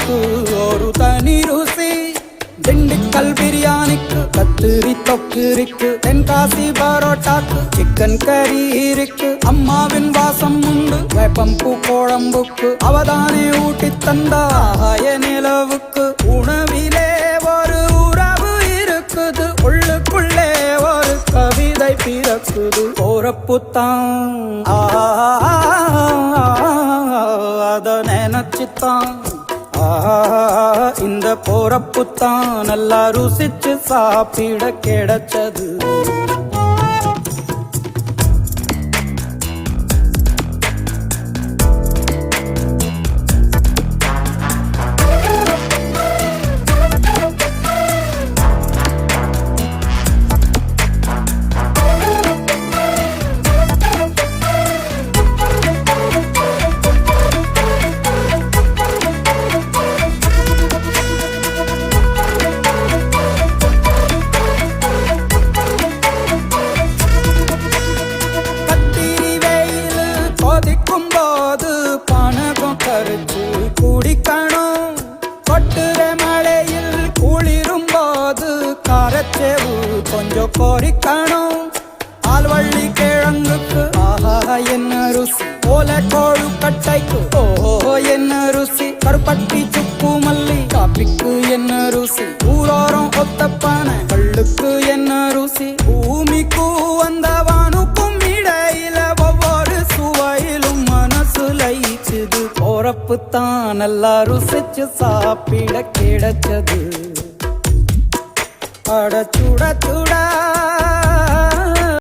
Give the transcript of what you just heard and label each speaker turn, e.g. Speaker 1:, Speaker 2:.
Speaker 1: குழம்புக்கு ஒரு தனி ருசி திண்டுக்கல் பிரியாணிக்கு கத்திரி தொக்கு இருக்கு தென்காசி பரோட்டாக்கு சிக்கன் கறி இருக்கு அம்மாவின் வாசம் உண்டு வேப்பம்பூ குழம்புக்கு அவதானே ஊட்டி தந்தாய நிலவுக்கு உணவிலே ஒரு உறவு இருக்குது உள்ளுக்குள்ளே ஒரு கவிதை பிறக்குது போறப்புத்தான் அத நினைச்சுத்தான் இந்த போறப்புத்தான் நல்லா ருசிச்சு சாப்பிட கிடைச்சது. கொஞ்சம் பொறிக்கணும். ஆல்வள்ளி கிழங்குக்கு ஆஹா என்ன ருசி. ஓல கோழு கட்டைக்கு ஓஹோ என்ன ருசி. கருப்பட்டி சுக்கு மல்லி காப்பிக்கு என்ன ருசி. ஊரோரம் ஒத்தப்பான கல்லுக்கு என்ன ருசி. பூமிக்கு வந்தவானுக்கும் இடையில ஒவ்வொரு சுவையிலும் மனசு லயிச்சுது. போறப்பு தான் நல்லா ருசிச்சு சாப்பிட கிடைச்சது. அட சுட சுட